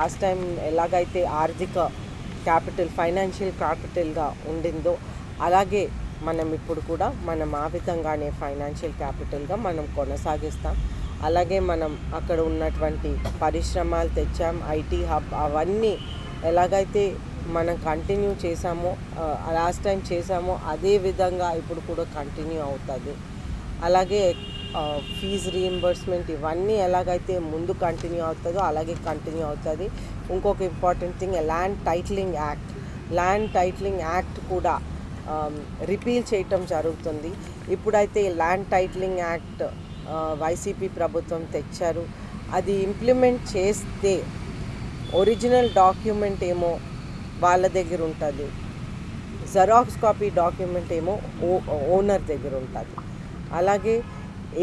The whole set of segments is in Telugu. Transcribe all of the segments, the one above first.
లాస్ట్ టైం ఎలాగైతే ఆర్థిక క్యాపిటల్ ఫైనాన్షియల్ క్యాపిటల్గా ఉండిందో అలాగే మనం ఇప్పుడు కూడా మనం ఆ విధంగానే ఫైనాన్షియల్ క్యాపిటల్గా మనం కొనసాగిస్తాం. అలాగే మనం అక్కడ ఉన్నటువంటి పరిశ్రమలు తెచ్చాం ఐటీ హబ్ అవన్నీ ఎలాగైతే మనం కంటిన్యూ చేసామో లాస్ట్ టైం చేసామో అదే విధంగా ఇప్పుడు కూడా కంటిన్యూ అవుతుంది. అలాగే ఫీజు రీఎంబర్స్మెంట్ ఇవన్నీ ఎలాగైతే ముందు కంటిన్యూ అవుతుందో అలాగే కంటిన్యూ అవుతుంది. ఇంకొక important thing land titling act land titling act కూడా రిపీల్ చేయటం జరుగుతుంది. ఇప్పుడైతే ల్యాండ్ టైటిలింగ్ యాక్ట్ వైసీపీ ప్రభుత్వం తెచ్చారు. అది ఇంప్లిమెంట్ చేస్తే ఒరిజినల్ డాక్యుమెంట్ ఏమో వాళ్ళ దగ్గర ఉంటుంది. జెరాక్స్ కాపీ డాక్యుమెంట్ ఏమో ఓ ఓనర్ దగ్గర ఉంటుంది. అలాగే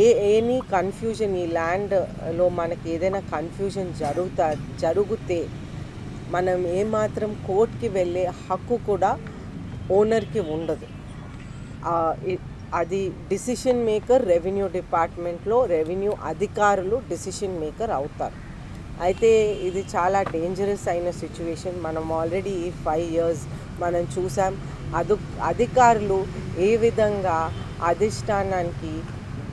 ఏ ఎనీ కన్ఫ్యూజన్ ఈ ల్యాండ్లో మనకి ఏదైనా కన్ఫ్యూజన్ జరుగుతా జరిగితే మనం ఏమాత్రం కోర్టుకి వెళ్ళే హక్కు కూడా ఓనర్కి ఉండదు. అది డిసిషన్ మేకర్ రెవెన్యూ డిపార్ట్మెంట్లో రెవెన్యూ అధికారులు డిసిషన్ మేకర్ అవుతారు. అయితే ఇది చాలా డేంజరస్ అయిన సిచ్యువేషన్ మనం ఆల్రెడీ ఈ ఫైవ్ ఇయర్స్ మనం చూసాం అదు అధికారులు ఏ విధంగా అధిష్టానానికి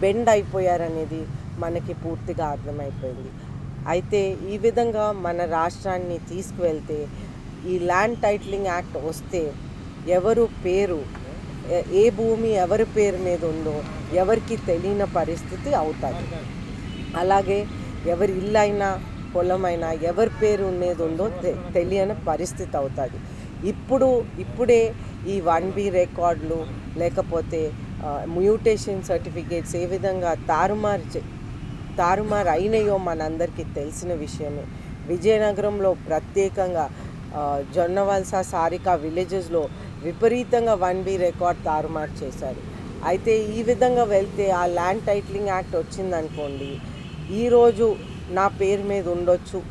బెండ్ అయిపోయారనేది మనకి పూర్తిగా అర్థమైపోయింది. అయితే ఈ విధంగా మన రాష్ట్రాన్ని తీసుకువెళ్తే ఈ ల్యాండ్ టైటిలింగ్ యాక్ట్ వస్తే ఎవరు పేరు ఏ భూమి ఎవరి పేరు మీద ఉందో ఎవరికి తెలియని పరిస్థితి అవుతుంది. అలాగే ఎవరి ఇల్లు అయినా పొలమైనా ఎవరి పేరు ఉండేది ఉందో తె- తెలియని పరిస్థితి అవుతుంది. ఇప్పుడు ఇప్పుడే ఈ వన్ బి రికార్డులు లేకపోతే మ్యూటేషన్ సర్టిఫికేట్స్ ఏ విధంగా తారుమారు చే- తారుమారు అయినాయో మనందరికీ తెలిసిన విషయమే. విజయనగరంలో ప్రత్యేకంగా జొన్నవలస సారిక విలేజెస్లో విపరీతంగా వన్ బి రికార్డ్ తారుమారు చేశారు. అయితే ఈ విధంగా వెళ్తే ఆ ల్యాండ్ టైటిలింగ్ యాక్ట్ వచ్చిందనుకోండి ఈరోజు నా పేరు మీద ఉండొచ్చు.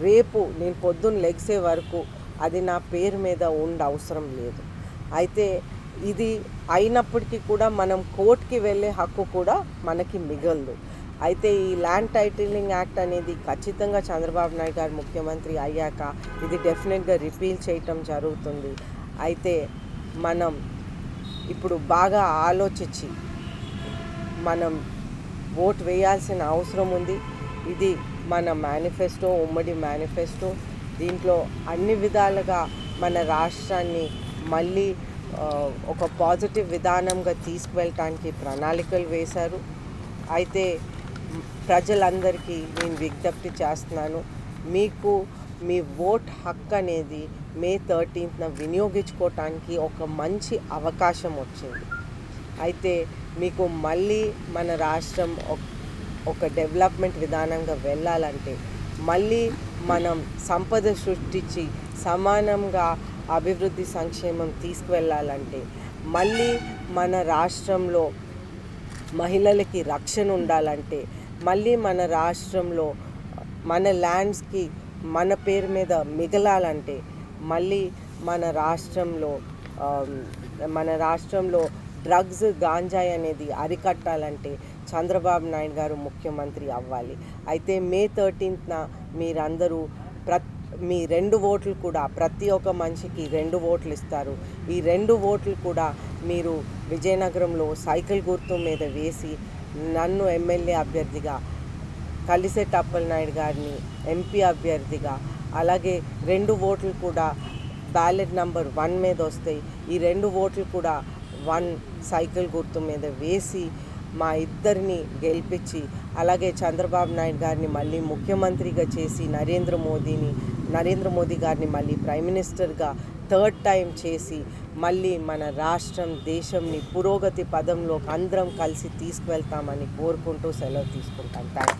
రేపు నేను పొద్దున్న లెగ్సే వరకు అది నా పేరు మీద ఉండ అవసరం లేదు. అయితే ఇది అయినప్పటికీ కూడా మనం కోర్టుకి వెళ్ళే హక్కు కూడా మనకి మిగలదు. అయితే ఈ ల్యాండ్ టైటిలింగ్ యాక్ట్ అనేది ఖచ్చితంగా చంద్రబాబు నాయుడు గారు ముఖ్యమంత్రి అయ్యాక ఇది డెఫినెట్గా రిపీల్ చేయటం జరుగుతుంది. అయితే మనం ఇప్పుడు బాగా ఆలోచించి మనం ఓట్ వేయాల్సిన అవసరం ఉంది. ఇది మన మేనిఫెస్టో ఉమ్మడి మేనిఫెస్టో. దీంట్లో అన్ని విధాలుగా మన రాష్ట్రాన్ని మళ్ళీ ఒక పాజిటివ్ విధానంగా తీసుకువెళ్ళటానికి ప్రణాళికలు వేశారు. అయితే ప్రజలందరికీ నేను విజ్ఞప్తి చేస్తున్నాను మీకు మీ ఓట్ హక్ అనేది మే థర్టీన్త్న వినియోగించుకోవటానికి ఒక మంచి అవకాశం వచ్చింది. అయితే మీకు మళ్ళీ మన రాష్ట్రం ఒక- ఒక డెవలప్మెంట్ విధానంగా వెళ్ళాలంటే మళ్ళీ మనం సంపద సృష్టించి సమానంగా అభివృద్ధి సంక్షేమం తీసుకువెళ్ళాలంటే మళ్ళీ మన రాష్ట్రంలో మహిళలకి రక్షణ ఉండాలంటే మళ్ళీ మన రాష్ట్రంలో మన ల్యాండ్స్కి మన పేరు మీద మిగలాలంటే మళ్ళీ మన రాష్ట్రంలో మన రాష్ట్రంలో డ్రగ్స్ గాంజాయి అనేది అరికట్టాలంటే చంద్రబాబు నాయుడు గారు ముఖ్యమంత్రి అవ్వాలి. అయితే మే థర్టీన్త్న మీరందరూ ప్రతి మీ రెండు ఓట్లు కూడా ప్రతి ఒక్క మనిషికి రెండు ఓట్లు ఇస్తారు. ఈ రెండు ఓట్లు కూడా మీరు విజయనగరంలో సైకిల్ గుర్తు మీద వేసి నన్ను ఎమ్మెల్యే అభ్యర్థిగా కలిసెట్ అప్పలనాయుడు గారిని ఎంపీ అభ్యర్థిగా అలాగే రెండు ఓట్లు కూడా బ్యాలెట్ నంబర్ వన్ మీద వస్తాయి ఈ రెండు ఓట్లు కూడా వన్ సైకిల్ గుర్తు మీద వేసి మా ఇద్దరిని గెలిపించి అలాగే చంద్రబాబు నాయుడు గారిని మళ్ళీ ముఖ్యమంత్రిగా చేసి నరేంద్ర మోదీని నరేంద్ర మోదీ గారిని మళ్ళీ ప్రైమ్ మినిస్టర్గా థర్డ్ టైం చేసి మళ్ళీ మన రాష్ట్రం దేశంని పురోగతి పదంలోకి అందరం కలిసి తీసుకువెళ్తామని కోరుకుంటూ సెలవు తీసుకుంటాం. థ్యాంక్